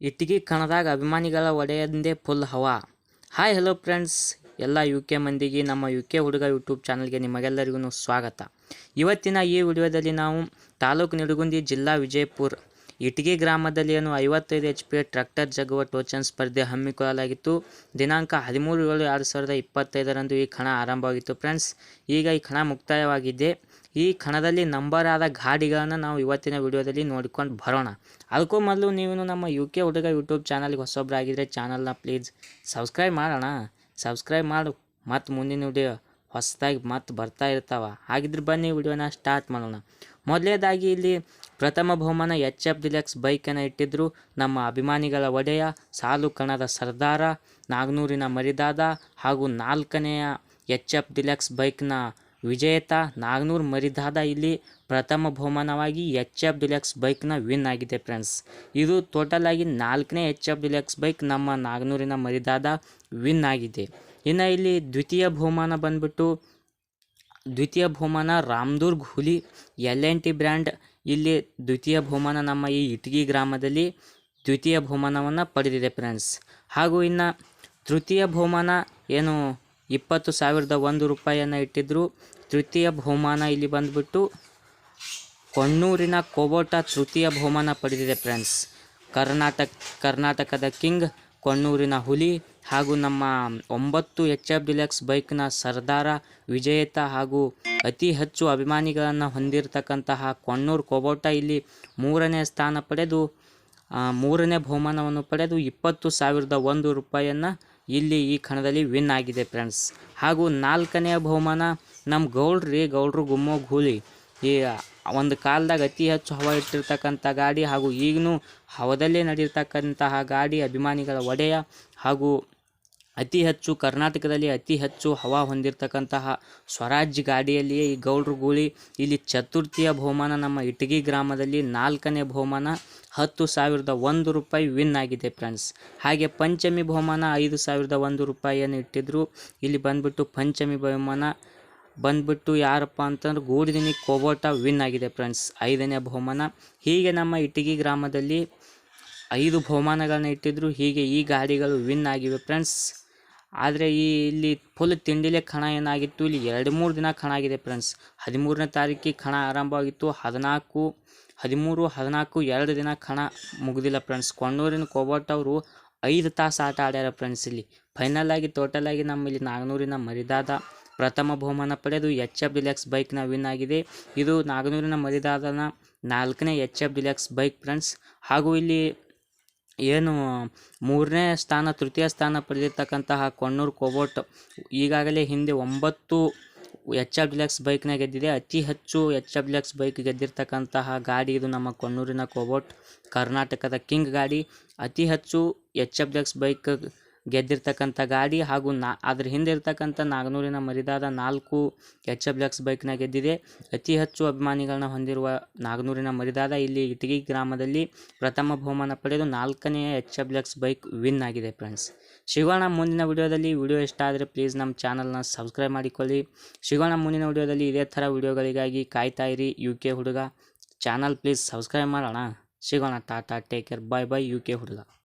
ಇಟ್ಟಿಗೆ ಕಣದಾಗ ಅಭಿಮಾನಿಗಳ ಒಡೆಯಂದೇ ಫುಲ್ ಹವಾ. ಹಾಯ್ ಹಲೋ ಫ್ರೆಂಡ್ಸ್ ಎಲ್ಲ ಯು ಕೆ ಮಂದಿಗೆ, ನಮ್ಮ ಯು ಕೆ ಹುಡುಗ ಯೂಟ್ಯೂಬ್ ಚಾನಲ್ಗೆ ನಿಮಗೆಲ್ಲರಿಗೂ ಸ್ವಾಗತ. ಇವತ್ತಿನ ಈ ವಿಡಿಯೋದಲ್ಲಿ ನಾವು ತಾಲೂಕು ನಿಡಗುಂದಿ ಜಿಲ್ಲಾ ವಿಜಯಪುರ ಇಟಗಿ ಗ್ರಾಮದಲ್ಲಿ ಏನು ಐವತ್ತೈದು ಎಚ್ ಪಿ ಟ್ರ್ಯಾಕ್ಟರ್ ಜಗುವ ಟೋಚನ್ ಸ್ಪರ್ಧೆ ಹಮ್ಮಿಕೊಳ್ಳಲಾಗಿತ್ತು. ದಿನಾಂಕ ಹದಿಮೂರು ಏಳು ಎರಡು ಸಾವಿರದ ಇಪ್ಪತ್ತೈದರಂದು ಈ ಕಣ ಆರಂಭವಾಗಿತ್ತು. ಫ್ರೆಂಡ್ಸ್, ಈಗ ಈ ಕಣ ಮುಕ್ತಾಯವಾಗಿದೆ. ಈ ಕಣದಲ್ಲಿ ನಂಬರ್ ಆದ ಗಾಡಿಗಳನ್ನು ನಾವು ಇವತ್ತಿನ ವಿಡಿಯೋದಲ್ಲಿ ನೋಡಿಕೊಂಡು ಬರೋಣ. ಅದಕ್ಕೂ ಮೊದಲು ನೀವು ನಮ್ಮ ಯು ಕೆ ಹುಡುಗ ಯೂಟ್ಯೂಬ್ ಚಾನಲ್ಗೆ ಹೊಸೊಬ್ಬರಾಗಿದ್ದರೆ ಚಾನಲ್ನ ಪ್ಲೀಸ್ ಸಬ್ಸ್ಕ್ರೈಬ್ ಮಾಡೋಣ. ಸಬ್ಸ್ಕ್ರೈಬ್ ಮಾಡು. ಮತ್ತು ಮುಂದಿನ ವಿಡಿಯೋ ಹೊಸದಾಗಿ ಮತ್ತೆ ಬರ್ತಾ ಇರ್ತಾವ. ಹಾಗಿದ್ರೆ ಬನ್ನಿ ವಿಡಿಯೋನ ಸ್ಟಾರ್ಟ್ ಮಾಡೋಣ. ಮೊದಲೇದಾಗಿ ಇಲ್ಲಿ ಪ್ರಥಮ ಬಹುಮಾನ ಎಚ್ ಎಫ್ ಡಿಲೆಕ್ಸ್ ಬೈಕನ್ನು ಇಟ್ಟಿದ್ದರು ನಮ್ಮ ಅಭಿಮಾನಿಗಳ ಒಡೆಯ, ಸಾಲು ಕಣದ ಸರ್ದಾರ, ನಾಗ್ನೂರಿನ ಮರಿದಾದ ಹಾಗೂ ನಾಲ್ಕನೆಯ ಎಚ್ ಎಫ್ ಡಿಲೆಕ್ಸ್ ಬೈಕ್ನ ವಿಜೇತ ನಾಗ್ನೂರ್ ಮರಿದಾದ ಇಲ್ಲಿ ಪ್ರಥಮ ಬಹುಮಾನವಾಗಿ ಎಚ್ ಎಫ್ ಡಿಲೆಕ್ಸ್ ಬೈಕ್ನ ವಿನ್ ಆಗಿದೆ ಫ್ರೆಂಡ್ಸ್. ಇದು ಟೋಟಲ್ ಆಗಿ ನಾಲ್ಕನೇ ಎಚ್ ಎಫ್ ಡಿಲೆಕ್ಸ್ ಬೈಕ್ ನಮ್ಮ ನಾಗ್ನೂರಿನ ಮರಿದಾದ ವಿನ್ ಆಗಿದೆ. ಇನ್ನು ಇಲ್ಲಿ ದ್ವಿತೀಯ ಬಹುಮಾನ ಬಂದ್ಬಿಟ್ಟು ದ್ವಿತೀಯ ಬಹುಮಾನ ರಾಮದುರ್ಗ್ ಹುಲಿ ಎಲ್ ಎನ್ ಟಿ ಬ್ರ್ಯಾಂಡ್. ಇಲ್ಲಿ ದ್ವಿತೀಯ ಬಹುಮಾನ ನಮ್ಮ ಈ ಇಟಗಿ ಗ್ರಾಮದಲ್ಲಿ ದ್ವಿತೀಯ ಬಹುಮಾನವನ್ನು ಪಡೆದಿದೆ ಫ್ರೆಂಡ್ಸ್. ಹಾಗೂ ಇನ್ನು ತೃತೀಯ ಬಹುಮಾನ ಏನು ಇಪ್ಪತ್ತು ಸಾವಿರದ ಒಂದು ರೂಪಾಯಿಯನ್ನು ಇಟ್ಟಿದ್ದರು ತೃತೀಯ ಬಹುಮಾನ ಇಲ್ಲಿ ಬಂದುಬಿಟ್ಟು ಕೊಣ್ಣೂರಿನ ಕೋಬೋಟ ತೃತೀಯ ಬಹುಮಾನ ಪಡೆದಿದೆ ಫ್ರೆಂಡ್ಸ್. ಕರ್ನಾಟಕ, ಕರ್ನಾಟಕದ ಕಿಂಗ್ ಕೊಣ್ಣೂರಿನ ಹುಲಿ ಹಾಗೂ ನಮ್ಮ ಒಂಬತ್ತು ಎಚ್ ಎಫ್ ಡಿಲೆಕ್ಸ್ ಬೈಕ್ನ ಸರ್ದಾರ ವಿಜೇತ ಹಾಗೂ ಅತಿ ಹೆಚ್ಚು ಅಭಿಮಾನಿಗಳನ್ನು ಹೊಂದಿರತಕ್ಕಂತಹ ಕೊಣ್ಣೂರು ಕೋಬೋಟ ಇಲ್ಲಿ ಮೂರನೇ ಸ್ಥಾನ ಪಡೆದು ಮೂರನೇ ಬಹುಮಾನವನ್ನು ಪಡೆದು ಇಪ್ಪತ್ತು ಸಾವಿರದ ಒಂದು ರೂಪಾಯಿಯನ್ನು ಇಲ್ಲಿ ಈ ಕಣದಲ್ಲಿ ವಿನ್ ಆಗಿದೆ ಫ್ರೆಂಡ್ಸ್. ಹಾಗೂ ನಾಲ್ಕನೆಯ ಬಹುಮಾನ ನಮ್ಮ ಗೌಡ್ರಿ ಗೌಡ್ರು ಗುಮ್ಮೋ ಗೂಲಿ ಈ ಒಂದು ಕಾಲದಾಗ ಅತಿ ಹೆಚ್ಚು ಹವಾ ಇಟ್ಟಿರ್ತಕ್ಕಂಥ ಗಾಡಿ ಹಾಗೂ ಈಗಲೂ ಹವದಲ್ಲೇ ನಡೆಯತಕ್ಕಂತಹ ಗಾಡಿ ಅಭಿಮಾನಿಗಳ ಒಡೆಯ ಹಾಗೂ ಅತಿ ಹೆಚ್ಚು ಕರ್ನಾಟಕದಲ್ಲಿ ಅತಿ ಹೆಚ್ಚು ಹವಾ ಹೊಂದಿರತಕ್ಕಂತಹ ಸ್ವರಾಜ್ ಗಾಡಿಯಲ್ಲಿಯೇ ಈ ಗೌಡ್ರು ಗೂಳಿ ಇಲ್ಲಿ ಚತುರ್ಥಿಯ ಬಹುಮಾನ ನಮ್ಮ ಇಟಗಿ ಗ್ರಾಮದಲ್ಲಿ ನಾಲ್ಕನೇ ಬಹುಮಾನ ಹತ್ತು ಸಾವಿರದ ಒಂದು ರೂಪಾಯಿ ವಿನ್ ಆಗಿದೆ ಫ್ರೆಂಡ್ಸ್. ಹಾಗೆ ಪಂಚಮಿ ಬಹುಮಾನ ಐದು ಸಾವಿರದ ಒಂದು ರೂಪಾಯಿಯನ್ನು ಇಟ್ಟಿದ್ದರು ಇಲ್ಲಿ ಬಂದ್ಬಿಟ್ಟು ಪಂಚಮಿ ಬಹುಮಾನ ಬಂದ್ಬಿಟ್ಟು ಯಾರಪ್ಪ ಅಂತಂದ್ರೆ ಗೂಡಿದಿನಿ ಕೋಬೋಟ ವಿನ್ ಆಗಿದೆ ಫ್ರೆಂಡ್ಸ್. ಐದನೇ ಬಹುಮಾನ. ಹೀಗೆ ನಮ್ಮ ಇಟ್ಟಿಗೆ ಗ್ರಾಮದಲ್ಲಿ ಐದು ಬಹುಮಾನಗಳನ್ನ ಇಟ್ಟಿದ್ರು. ಹೀಗೆ ಈ ಗಾಡಿಗಳು ವಿನ್ ಆಗಿವೆ ಫ್ರೆಂಡ್ಸ್. ಆದರೆ ಈ ಇಲ್ಲಿ ಫುಲ್ ತಿಂಡಿಲೇ ಕಣ ಏನಾಗಿತ್ತು? ಇಲ್ಲಿ ಎರಡು ಮೂರು ದಿನ ಕಣ ಆಗಿದೆ ಫ್ರೆಂಡ್ಸ್. ಹದಿಮೂರನೇ ತಾರೀಕಿಗೆ ಕಣ ಆರಂಭವಾಗಿತ್ತು. ಹದಿನಾಲ್ಕು, ಹದಿಮೂರು, ಹದಿನಾಲ್ಕು, ಎರಡು ದಿನ ಕಣ ಮುಗಿದಿಲ್ಲ ಫ್ರೆಂಡ್ಸ್. ಕೊಣ್ಣೂರಿನ ಕೋಬೋಟ ಅವರು ಐದು ತಾಸು ಆಟ ಆಡ್ಯಾರ ಫ್ರೆಂಡ್ಸ್ ಇಲ್ಲಿ. ಫೈನಲ್ ಆಗಿ ಟೋಟಲ್ ಆಗಿ ನಮ್ಮ ಇಲ್ಲಿ ನಾಗನೂರಿನ ಮರಿದಾದ ಪ್ರಥಮ ಬಹುಮಾನ ಪಡೆದು ಎಚ್ ಎಫ್ ಡಿಲೆಕ್ಸ್ ಬೈಕ್ನ ವಿನ್ ಆಗಿದೆ. ಇದು ನಾಗನೂರಿನ ಮರಿದಾದನ ನಾಲ್ಕನೇ H F deluxe bike friends ಹಾಗೂ ಇಲ್ಲಿ ಏನು ಮೂರನೇ ಸ್ಥಾನ, ತೃತೀಯ ಸ್ಥಾನ ಪಡೆದಿರ್ತಕ್ಕಂತಹ ಕೊಣ್ಣೂರು ಕೋಬೋಟ್ ಈಗಾಗಲೇ ಹಿಂದೆ ಒಂಬತ್ತು ಎಚ್ ಎಫ್ ಡಿಲೆಕ್ಸ್ ಬೈಕ್ನ ಗೆದ್ದಿದೆ. ಅತಿ ಹೆಚ್ಚು ಎಚ್ ಎಫ್ ಡಿಲೆಕ್ಸ್ ಬೈಕ್ ಗೆದ್ದಿರ್ತಕ್ಕಂತಹ ಗಾಡಿ ಇದು ನಮ್ಮ ಕೊಣ್ಣೂರಿನ ಕೋಬೋಟ್ ಕರ್ನಾಟಕದ ಕಿಂಗ್ ಗಾಡಿ. ಅತಿ ಹೆಚ್ಚು ಎಚ್ ಎಫ್ ಡಿಲೆಕ್ಸ್ ಬೈಕ್ ಗೆದ್ದಿರ್ತಕ್ಕಂಥ ಗಾಡಿ ಹಾಗೂ ನಾ, ಅದ್ರ ಹಿಂದೆ ಇರ್ತಕ್ಕಂಥ ನಾಗನೂರಿನ ಮರಿದಾದ ನಾಲ್ಕು ಎಚ್ ಎಫ್ ಎಕ್ಸ್ ಬೈಕ್ನ ಗೆದ್ದಿದೆ. ಅತಿ ಹೆಚ್ಚು ಅಭಿಮಾನಿಗಳನ್ನ ಹೊಂದಿರುವ ನಾಗನೂರಿನ ಮರಿದಾದ ಇಲ್ಲಿ ಇಟಗಿ ಗ್ರಾಮದಲ್ಲಿ ಪ್ರಥಮ ಬಹುಮಾನ ಪಡೆದು ನಾಲ್ಕನೆಯ H F X bike win ಆಗಿದೆ ಫ್ರೆಂಡ್ಸ್ ಸಿಗೋಣ ಮುಂದಿನ ವಿಡಿಯೋದಲ್ಲಿ ವಿಡಿಯೋ ಇಷ್ಟ ಆದರೆ ಪ್ಲೀಸ್ ನಮ್ಮ ಚಾನಲ್ನ ಸಬ್ಸ್ಕ್ರೈಬ್ ಮಾಡಿಕೊಳ್ಳಿ. ಸಿಗೋಣ ಮುಂದಿನ ವಿಡಿಯೋದಲ್ಲಿ ಇದೇ ಥರ ವಿಡಿಯೋಗಳಿಗಾಗಿ ಕಾಯ್ತಾ ಇರಿ ಯು ಕೆ ಹುಡುಗ. ಚಾನಲ್ ಪ್ಲೀಸ್ ಸಬ್ಸ್ಕ್ರೈಬ್ ಮಾಡೋಣ. ಸಿಗೋಣ tata take care bye bye U K ಹುಡುಗ.